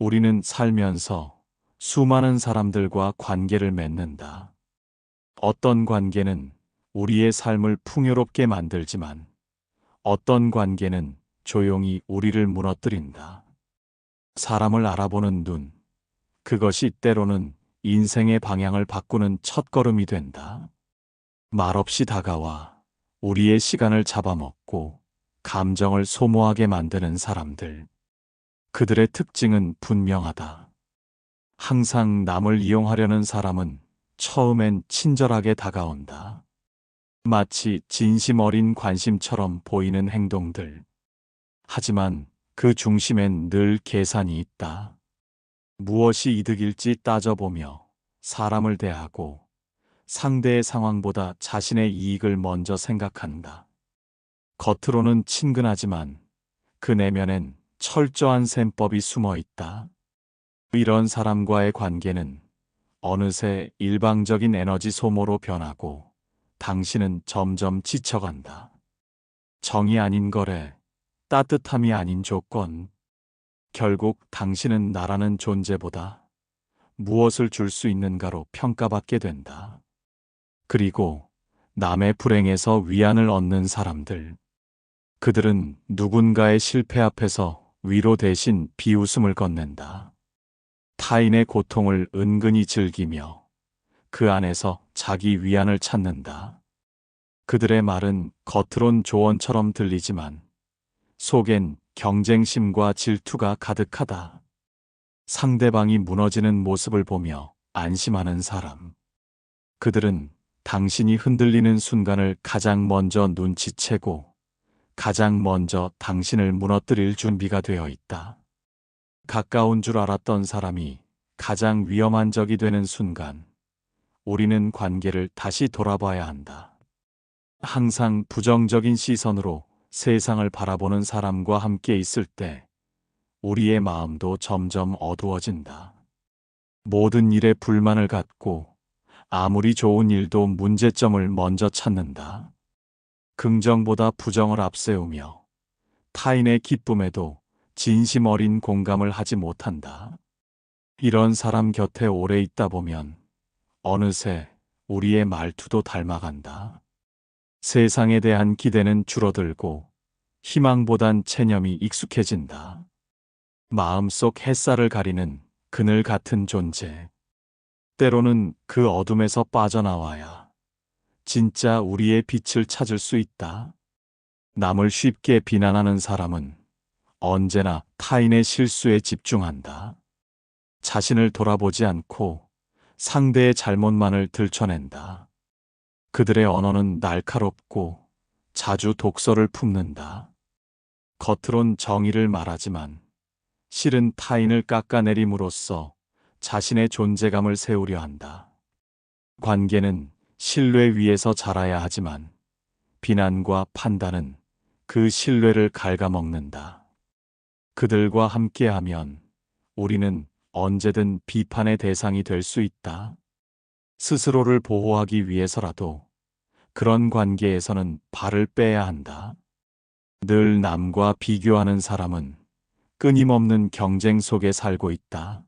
우리는 살면서 수많은 사람들과 관계를 맺는다. 어떤 관계는 우리의 삶을 풍요롭게 만들지만 어떤 관계는 조용히 우리를 무너뜨린다. 사람을 알아보는 눈, 그것이 때로는 인생의 방향을 바꾸는 첫걸음이 된다. 말없이 다가와 우리의 시간을 잡아먹고 감정을 소모하게 만드는 사람들. 그들의 특징은 분명하다. 항상 남을 이용하려는 사람은 처음엔 친절하게 다가온다. 마치 진심 어린 관심처럼 보이는 행동들. 하지만 그 중심엔 늘 계산이 있다. 무엇이 이득일지 따져보며 사람을 대하고 상대의 상황보다 자신의 이익을 먼저 생각한다. 겉으로는 친근하지만 그 내면엔 철저한 셈법이 숨어 있다. 이런 사람과의 관계는 어느새 일방적인 에너지 소모로 변하고 당신은 점점 지쳐간다. 정이 아닌 거래, 따뜻함이 아닌 조건. 결국 당신은 나라는 존재보다 무엇을 줄 수 있는가로 평가받게 된다. 그리고 남의 불행에서 위안을 얻는 사람들. 그들은 누군가의 실패 앞에서 위로 대신 비웃음을 건넨다. 타인의 고통을 은근히 즐기며 그 안에서 자기 위안을 찾는다. 그들의 말은 겉으론 조언처럼 들리지만 속엔 경쟁심과 질투가 가득하다. 상대방이 무너지는 모습을 보며 안심하는 사람. 그들은 당신이 흔들리는 순간을 가장 먼저 눈치채고 가장 먼저 당신을 무너뜨릴 준비가 되어 있다. 가까운 줄 알았던 사람이 가장 위험한 적이 되는 순간, 우리는 관계를 다시 돌아봐야 한다. 항상 부정적인 시선으로 세상을 바라보는 사람과 함께 있을 때, 우리의 마음도 점점 어두워진다. 모든 일에 불만을 갖고, 아무리 좋은 일도 문제점을 먼저 찾는다. 긍정보다 부정을 앞세우며 타인의 기쁨에도 진심 어린 공감을 하지 못한다. 이런 사람 곁에 오래 있다 보면 어느새 우리의 말투도 닮아간다. 세상에 대한 기대는 줄어들고 희망보단 체념이 익숙해진다. 마음속 햇살을 가리는 그늘 같은 존재. 때로는 그 어둠에서 빠져나와야 진짜 우리의 빛을 찾을 수 있다. 남을 쉽게 비난하는 사람은 언제나 타인의 실수에 집중한다. 자신을 돌아보지 않고 상대의 잘못만을 들춰낸다. 그들의 언어는 날카롭고 자주 독서를 품는다. 겉으론 정의를 말하지만 실은 타인을 깎아내림으로써 자신의 존재감을 세우려 한다. 관계는 신뢰 위에서 자라야 하지만 비난과 판단은 그 신뢰를 갉아먹는다. 그들과 함께하면 우리는 언제든 비판의 대상이 될 수 있다. 스스로를 보호하기 위해서라도 그런 관계에서는 발을 빼야 한다. 늘 남과 비교하는 사람은 끊임없는 경쟁 속에 살고 있다.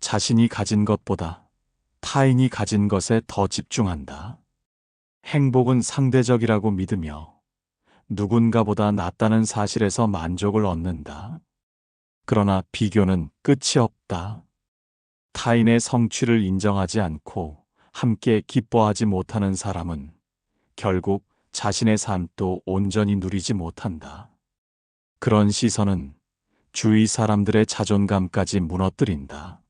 자신이 가진 것보다 타인이 가진 것에 더 집중한다. 행복은 상대적이라고 믿으며 누군가보다 낫다는 사실에서 만족을 얻는다. 그러나 비교는 끝이 없다. 타인의 성취를 인정하지 않고 함께 기뻐하지 못하는 사람은 결국 자신의 삶도 온전히 누리지 못한다. 그런 시선은 주위 사람들의 자존감까지 무너뜨린다.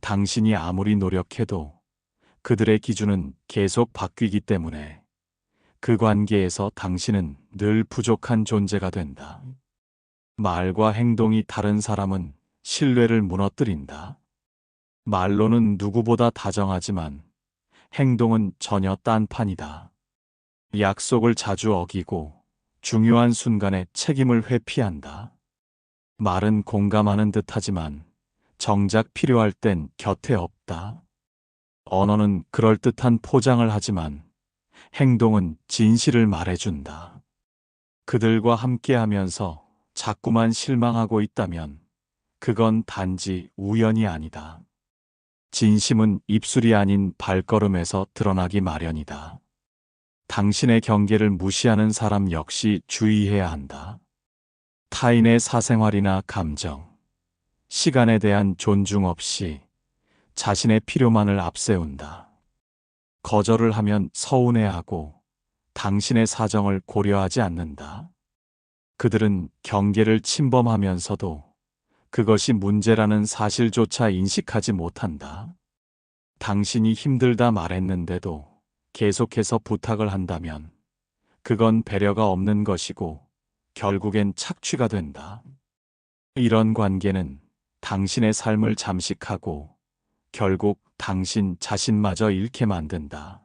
당신이 아무리 노력해도 그들의 기준은 계속 바뀌기 때문에 그 관계에서 당신은 늘 부족한 존재가 된다. 말과 행동이 다른 사람은 신뢰를 무너뜨린다. 말로는 누구보다 다정하지만 행동은 전혀 딴판이다. 약속을 자주 어기고 중요한 순간에 책임을 회피한다. 말은 공감하는 듯 하지만 정작 필요할 땐 곁에 없다. 언어는 그럴듯한 포장을 하지만 행동은 진실을 말해준다. 그들과 함께 하면서 자꾸만 실망하고 있다면 그건 단지 우연이 아니다. 진심은 입술이 아닌 발걸음에서 드러나기 마련이다. 당신의 경계를 무시하는 사람 역시 주의해야 한다. 타인의 사생활이나 감정, 시간에 대한 존중 없이 자신의 필요만을 앞세운다. 거절을 하면 서운해하고 당신의 사정을 고려하지 않는다. 그들은 경계를 침범하면서도 그것이 문제라는 사실조차 인식하지 못한다. 당신이 힘들다 말했는데도 계속해서 부탁을 한다면 그건 배려가 없는 것이고 결국엔 착취가 된다. 이런 관계는 당신의 삶을 잠식하고 결국 당신 자신마저 잃게 만든다.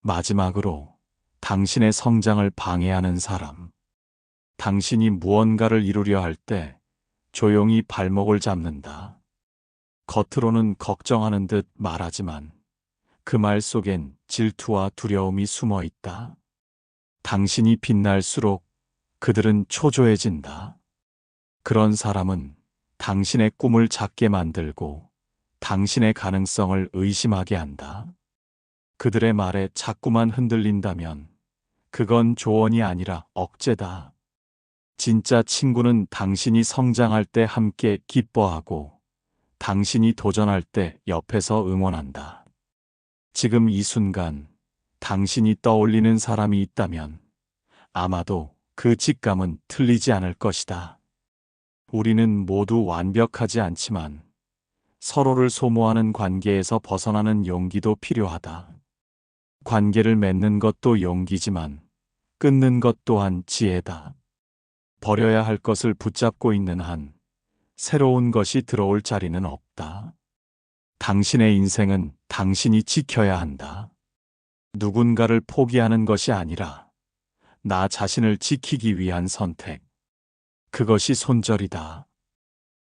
마지막으로 당신의 성장을 방해하는 사람. 당신이 무언가를 이루려 할 때 조용히 발목을 잡는다. 겉으로는 걱정하는 듯 말하지만 그 말 속엔 질투와 두려움이 숨어 있다. 당신이 빛날수록 그들은 초조해진다. 그런 사람은 당신의 꿈을 작게 만들고 당신의 가능성을 의심하게 한다. 그들의 말에 자꾸만 흔들린다면 그건 조언이 아니라 억제다. 진짜 친구는 당신이 성장할 때 함께 기뻐하고 당신이 도전할 때 옆에서 응원한다. 지금 이 순간 당신이 떠올리는 사람이 있다면 아마도 그 직감은 틀리지 않을 것이다. 우리는 모두 완벽하지 않지만 서로를 소모하는 관계에서 벗어나는 용기도 필요하다. 관계를 맺는 것도 용기지만 끊는 것 또한 지혜다. 버려야 할 것을 붙잡고 있는 한 새로운 것이 들어올 자리는 없다. 당신의 인생은 당신이 지켜야 한다. 누군가를 포기하는 것이 아니라 나 자신을 지키기 위한 선택. 그것이 손절이다.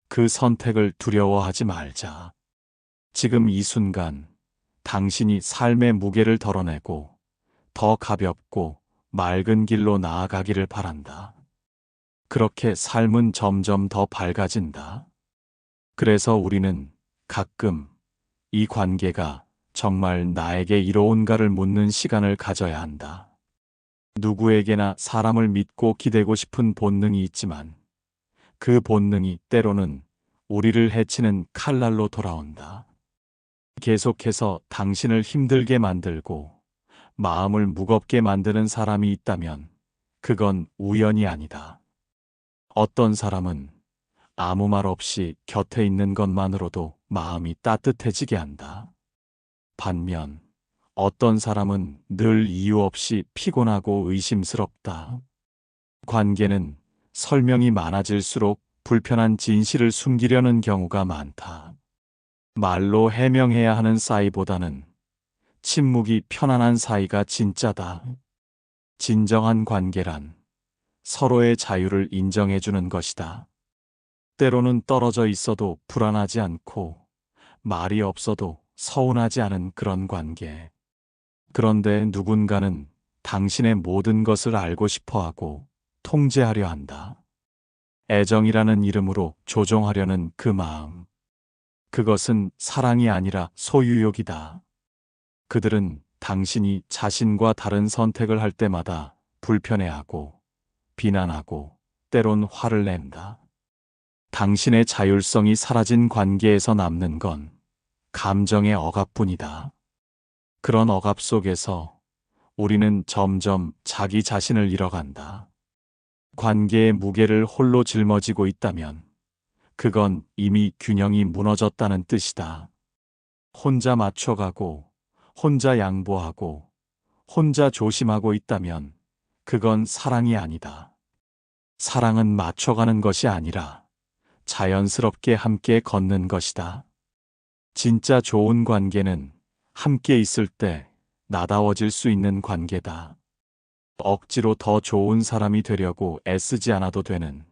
그 선택을 두려워하지 말자. 지금 이 순간 당신이 삶의 무게를 덜어내고 더 가볍고 맑은 길로 나아가기를 바란다. 그렇게 삶은 점점 더 밝아진다. 그래서 우리는 가끔 이 관계가 정말 나에게 이로운가를 묻는 시간을 가져야 한다. 누구에게나 사람을 믿고 기대고 싶은 본능이 있지만 그 본능이 때로는 우리를 해치는 칼날로 돌아온다. 계속해서 당신을 힘들게 만들고 마음을 무겁게 만드는 사람이 있다면 그건 우연이 아니다. 어떤 사람은 아무 말 없이 곁에 있는 것만으로도 마음이 따뜻해지게 한다. 반면 어떤 사람은 늘 이유 없이 피곤하고 의심스럽다. 관계는 설명이 많아질수록 불편한 진실을 숨기려는 경우가 많다. 말로 해명해야 하는 사이보다는 침묵이 편안한 사이가 진짜다. 진정한 관계란 서로의 자유를 인정해주는 것이다. 때로는 떨어져 있어도 불안하지 않고 말이 없어도 서운하지 않은 그런 관계. 그런데 누군가는 당신의 모든 것을 알고 싶어 하고 통제하려 한다. 애정이라는 이름으로 조종하려는 그 마음. 그것은 사랑이 아니라 소유욕이다. 그들은 당신이 자신과 다른 선택을 할 때마다 불편해하고 비난하고 때론 화를 낸다. 당신의 자율성이 사라진 관계에서 남는 건 감정의 억압뿐이다. 그런 억압 속에서 우리는 점점 자기 자신을 잃어간다. 관계의 무게를 홀로 짊어지고 있다면 그건 이미 균형이 무너졌다는 뜻이다. 혼자 맞춰가고, 혼자 양보하고, 혼자 조심하고 있다면 그건 사랑이 아니다. 사랑은 맞춰가는 것이 아니라 자연스럽게 함께 걷는 것이다. 진짜 좋은 관계는 함께 있을 때 나다워질 수 있는 관계다. 억지로 더 좋은 사람이 되려고 애쓰지 않아도 되는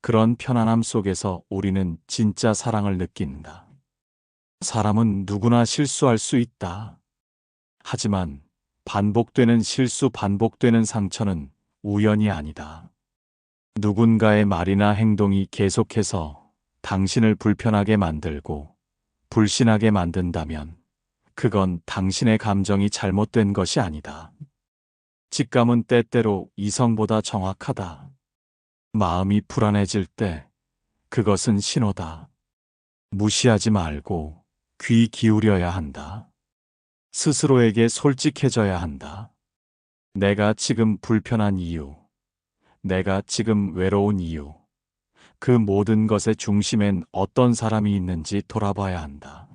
그런 편안함 속에서 우리는 진짜 사랑을 느낀다. 사람은 누구나 실수할 수 있다. 하지만 반복되는 실수, 반복되는 상처는 우연이 아니다. 누군가의 말이나 행동이 계속해서 당신을 불편하게 만들고 불신하게 만든다면 그건 당신의 감정이 잘못된 것이 아니다. 직감은 때때로 이성보다 정확하다. 마음이 불안해질 때 그것은 신호다. 무시하지 말고 귀 기울여야 한다. 스스로에게 솔직해져야 한다. 내가 지금 불편한 이유, 내가 지금 외로운 이유, 그 모든 것의 중심엔 어떤 사람이 있는지 돌아봐야 한다.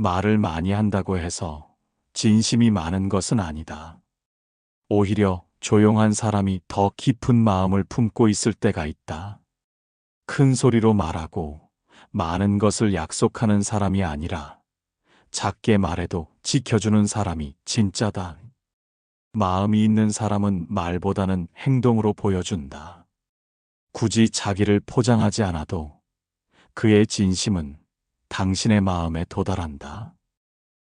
말을 많이 한다고 해서 진심이 많은 것은 아니다. 오히려 조용한 사람이 더 깊은 마음을 품고 있을 때가 있다. 큰 소리로 말하고 많은 것을 약속하는 사람이 아니라 작게 말해도 지켜주는 사람이 진짜다. 마음이 있는 사람은 말보다는 행동으로 보여준다. 굳이 자기를 포장하지 않아도 그의 진심은 당신의 마음에 도달한다.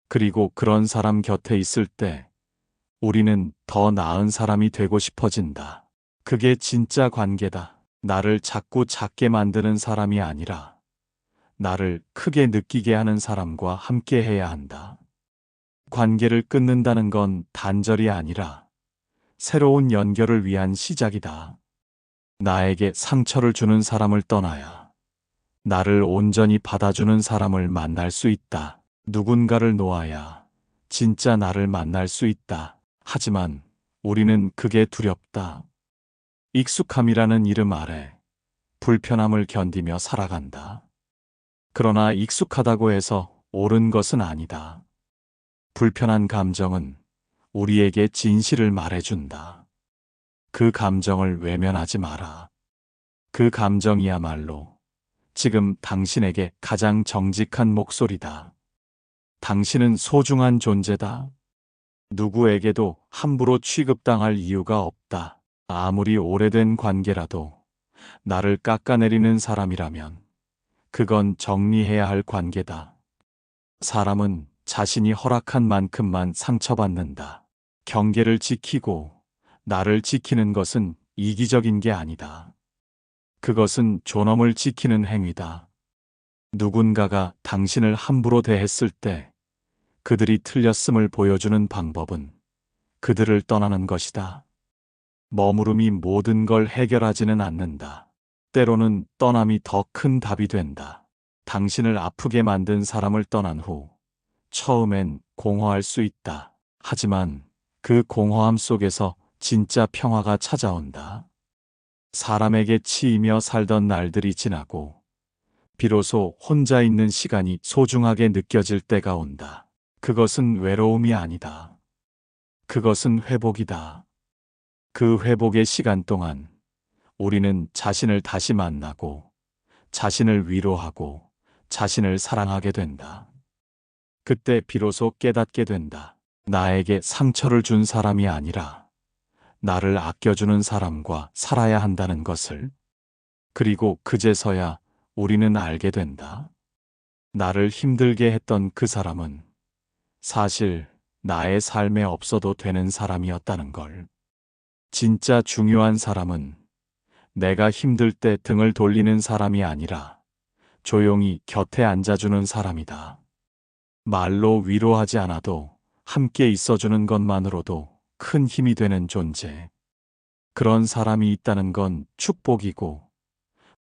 그리고 그런 사람 곁에 있을 때 우리는 더 나은 사람이 되고 싶어진다. 그게 진짜 관계다. 나를 자꾸 작게 만드는 사람이 아니라 나를 크게 느끼게 하는 사람과 함께 해야 한다. 관계를 끊는다는 건 단절이 아니라 새로운 연결을 위한 시작이다. 나에게 상처를 주는 사람을 떠나야 나를 온전히 받아주는 사람을 만날 수 있다. 누군가를 놓아야 진짜 나를 만날 수 있다. 하지만 우리는 그게 두렵다. 익숙함이라는 이름 아래 불편함을 견디며 살아간다. 그러나 익숙하다고 해서 옳은 것은 아니다. 불편한 감정은 우리에게 진실을 말해준다. 그 감정을 외면하지 마라. 그 감정이야말로 지금 당신에게 가장 정직한 목소리다. 당신은 소중한 존재다. 누구에게도 함부로 취급당할 이유가 없다. 아무리 오래된 관계라도 나를 깎아내리는 사람이라면 그건 정리해야 할 관계다. 사람은 자신이 허락한 만큼만 상처받는다. 경계를 지키고 나를 지키는 것은 이기적인 게 아니다. 그것은 존엄을 지키는 행위다. 누군가가 당신을 함부로 대했을 때 그들이 틀렸음을 보여주는 방법은 그들을 떠나는 것이다. 머무름이 모든 걸 해결하지는 않는다. 때로는 떠남이 더 큰 답이 된다. 당신을 아프게 만든 사람을 떠난 후 처음엔 공허할 수 있다. 하지만 그 공허함 속에서 진짜 평화가 찾아온다. 사람에게 치이며 살던 날들이 지나고 비로소 혼자 있는 시간이 소중하게 느껴질 때가 온다. 그것은 외로움이 아니다. 그것은 회복이다. 그 회복의 시간 동안 우리는 자신을 다시 만나고 자신을 위로하고 자신을 사랑하게 된다. 그때 비로소 깨닫게 된다. 나에게 상처를 준 사람이 아니라 나를 아껴주는 사람과 살아야 한다는 것을. 그리고 그제서야 우리는 알게 된다. 나를 힘들게 했던 그 사람은 사실 나의 삶에 없어도 되는 사람이었다는 걸. 진짜 중요한 사람은 내가 힘들 때 등을 돌리는 사람이 아니라 조용히 곁에 앉아주는 사람이다. 말로 위로하지 않아도 함께 있어주는 것만으로도 큰 힘이 되는 존재. 그런 사람이 있다는 건 축복이고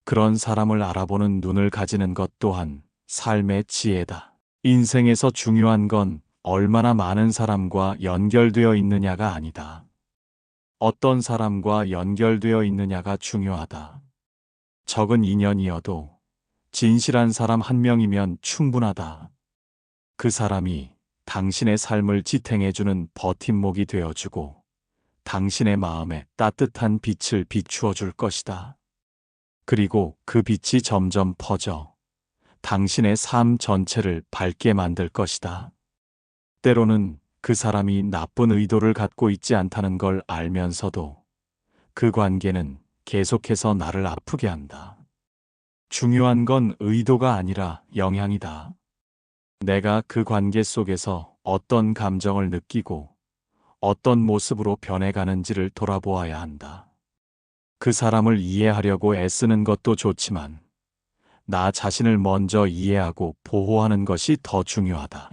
그런 사람을 알아보는 눈을 가지는 것 또한 삶의 지혜다. 인생에서 중요한 건 얼마나 많은 사람과 연결되어 있느냐가 아니다. 어떤 사람과 연결되어 있느냐가 중요하다. 적은 인연이어도 진실한 사람 한 명이면 충분하다. 그 사람이 당신의 삶을 지탱해주는 버팀목이 되어주고 당신의 마음에 따뜻한 빛을 비추어 줄 것이다. 그리고 그 빛이 점점 퍼져 당신의 삶 전체를 밝게 만들 것이다. 때로는 그 사람이 나쁜 의도를 갖고 있지 않다는 걸 알면서도 그 관계는 계속해서 나를 아프게 한다. 중요한 건 의도가 아니라 영향이다. 내가 그 관계 속에서 어떤 감정을 느끼고 어떤 모습으로 변해가는지를 돌아보아야 한다. 그 사람을 이해하려고 애쓰는 것도 좋지만 나 자신을 먼저 이해하고 보호하는 것이 더 중요하다.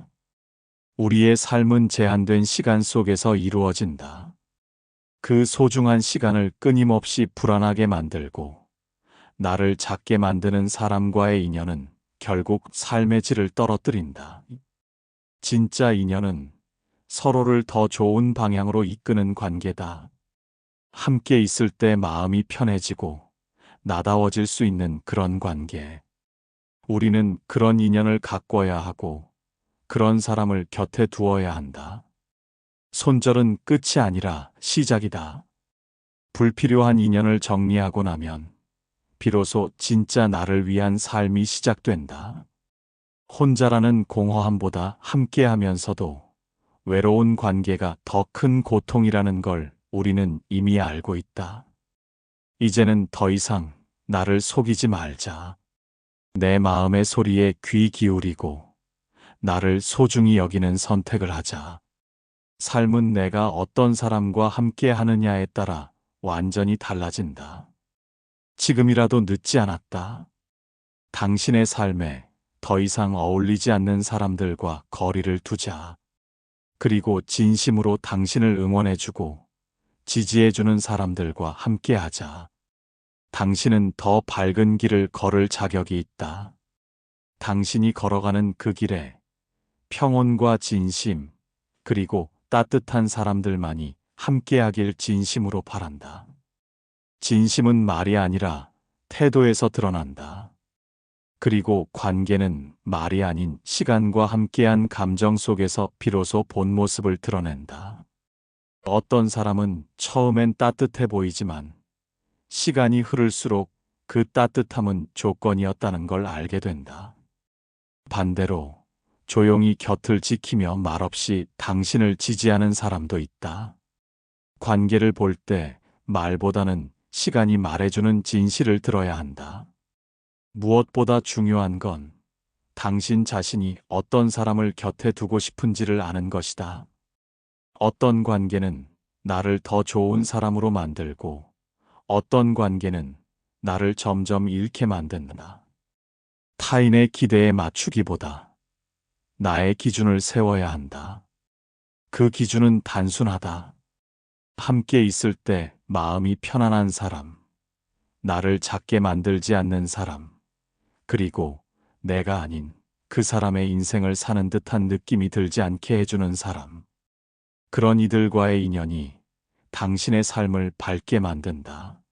우리의 삶은 제한된 시간 속에서 이루어진다. 그 소중한 시간을 끊임없이 불안하게 만들고 나를 작게 만드는 사람과의 인연은 결국 삶의 질을 떨어뜨린다. 진짜 인연은 서로를 더 좋은 방향으로 이끄는 관계다. 함께 있을 때 마음이 편해지고 나다워질 수 있는 그런 관계. 우리는 그런 인연을 가꿔야 하고 그런 사람을 곁에 두어야 한다. 손절은 끝이 아니라 시작이다. 불필요한 인연을 정리하고 나면 비로소 진짜 나를 위한 삶이 시작된다. 혼자라는 공허함보다 함께 하면서도 외로운 관계가 더 큰 고통이라는 걸 우리는 이미 알고 있다. 이제는 더 이상 나를 속이지 말자. 내 마음의 소리에 귀 기울이고 나를 소중히 여기는 선택을 하자. 삶은 내가 어떤 사람과 함께 하느냐에 따라 완전히 달라진다. 지금이라도 늦지 않았다. 당신의 삶에 더 이상 어울리지 않는 사람들과 거리를 두자. 그리고 진심으로 당신을 응원해주고 지지해주는 사람들과 함께 하자. 당신은 더 밝은 길을 걸을 자격이 있다. 당신이 걸어가는 그 길에 평온과 진심, 그리고 따뜻한 사람들만이 함께하길 진심으로 바란다. 진심은 말이 아니라 태도에서 드러난다. 그리고 관계는 말이 아닌 시간과 함께한 감정 속에서 비로소 본 모습을 드러낸다. 어떤 사람은 처음엔 따뜻해 보이지만 시간이 흐를수록 그 따뜻함은 조건이었다는 걸 알게 된다. 반대로 조용히 곁을 지키며 말없이 당신을 지지하는 사람도 있다. 관계를 볼 때 말보다는 시간이 말해주는 진실을 들어야 한다. 무엇보다 중요한 건 당신 자신이 어떤 사람을 곁에 두고 싶은지를 아는 것이다. 어떤 관계는 나를 더 좋은 사람으로 만들고 어떤 관계는 나를 점점 잃게 만든다. 타인의 기대에 맞추기보다 나의 기준을 세워야 한다. 그 기준은 단순하다. 함께 있을 때 마음이 편안한 사람, 나를 작게 만들지 않는 사람, 그리고 내가 아닌 그 사람의 인생을 사는 듯한 느낌이 들지 않게 해주는 사람. 그런 이들과의 인연이 당신의 삶을 밝게 만든다.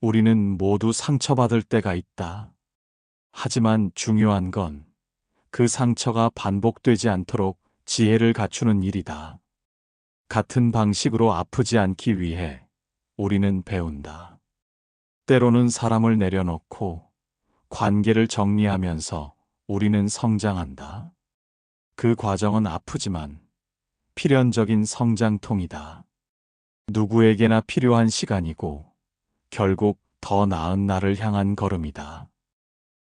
우리는 모두 상처받을 때가 있다. 하지만 중요한 건 그 상처가 반복되지 않도록 지혜를 갖추는 일이다. 같은 방식으로 아프지 않기 위해 우리는 배운다. 때로는 사람을 내려놓고 관계를 정리하면서 우리는 성장한다. 그 과정은 아프지만 필연적인 성장통이다. 누구에게나 필요한 시간이고 결국 더 나은 나를 향한 걸음이다.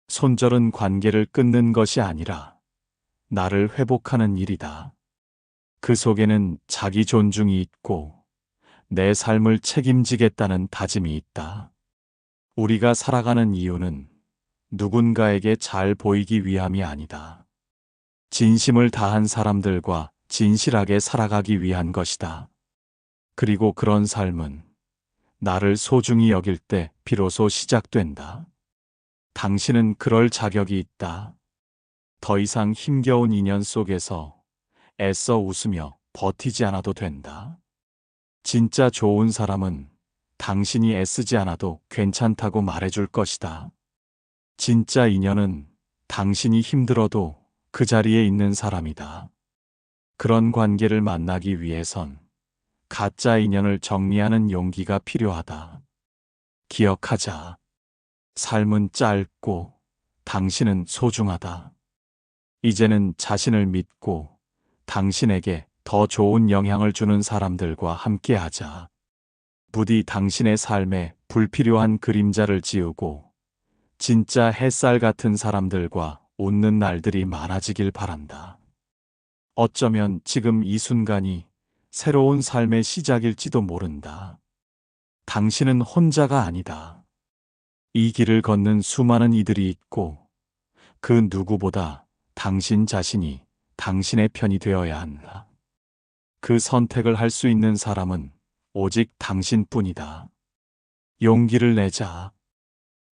손절은 관계를 끊는 것이 아니라 나를 회복하는 일이다. 그 속에는 자기 존중이 있고 내 삶을 책임지겠다는 다짐이 있다. 우리가 살아가는 이유는 누군가에게 잘 보이기 위함이 아니다. 진심을 다한 사람들과 진실하게 살아가기 위한 것이다. 그리고 그런 삶은 나를 소중히 여길 때 비로소 시작된다. 당신은 그럴 자격이 있다. 더 이상 힘겨운 인연 속에서 애써 웃으며 버티지 않아도 된다. 진짜 좋은 사람은 당신이 애쓰지 않아도 괜찮다고 말해줄 것이다. 진짜 인연은 당신이 힘들어도 그 자리에 있는 사람이다. 그런 관계를 만나기 위해선 가짜 인연을 정리하는 용기가 필요하다. 기억하자. 삶은 짧고 당신은 소중하다. 이제는 자신을 믿고 당신에게 더 좋은 영향을 주는 사람들과 함께하자. 부디 당신의 삶에 불필요한 그림자를 지우고 진짜 햇살 같은 사람들과 웃는 날들이 많아지길 바란다. 어쩌면 지금 이 순간이 새로운 삶의 시작일지도 모른다. 당신은 혼자가 아니다. 이 길을 걷는 수많은 이들이 있고 그 누구보다 당신 자신이 당신의 편이 되어야 한다. 그 선택을 할 수 있는 사람은 오직 당신뿐이다. 용기를 내자.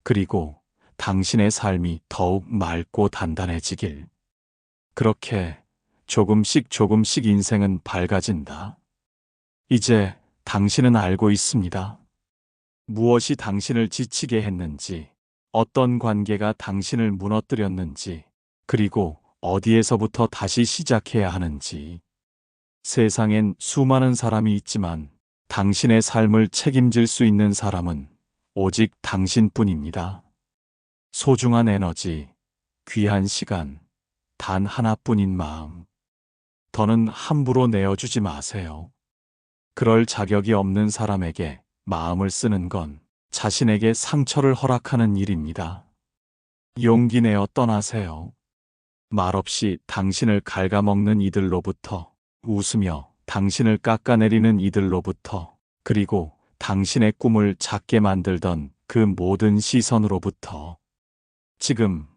그리고 당신의 삶이 더욱 맑고 단단해지길. 그렇게 조금씩 조금씩 인생은 밝아진다. 이제 당신은 알고 있습니다. 무엇이 당신을 지치게 했는지, 어떤 관계가 당신을 무너뜨렸는지, 그리고 어디에서부터 다시 시작해야 하는지. 세상엔 수많은 사람이 있지만 당신의 삶을 책임질 수 있는 사람은 오직 당신뿐입니다. 소중한 에너지, 귀한 시간, 단 하나뿐인 마음. 더는 함부로 내어주지 마세요. 그럴 자격이 없는 사람에게 마음을 쓰는 건 자신에게 상처를 허락하는 일입니다. 용기 내어 떠나세요. 말없이 당신을 갉아먹는 이들로부터 웃으며 당신을 깎아내리는 이들로부터 그리고 당신의 꿈을 작게 만들던 그 모든 시선으로부터 지금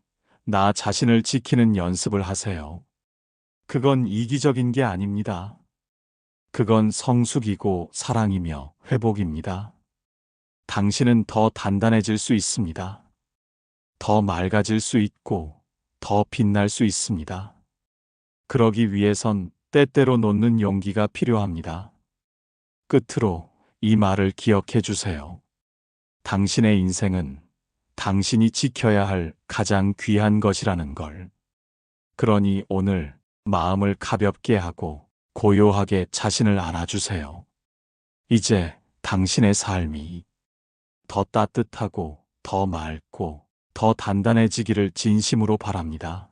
나 자신을 지키는 연습을 하세요. 그건 이기적인 게 아닙니다. 그건 성숙이고 사랑이며 회복입니다. 당신은 더 단단해질 수 있습니다. 더 맑아질 수 있고 더 빛날 수 있습니다. 그러기 위해선 때때로 놓는 용기가 필요합니다. 끝으로 이 말을 기억해 주세요. 당신의 인생은 당신이 지켜야 할 가장 귀한 것이라는 걸. 그러니 오늘 마음을 가볍게 하고 고요하게 자신을 안아주세요. 이제 당신의 삶이 더 따뜻하고 더 맑고 더 단단해지기를 진심으로 바랍니다.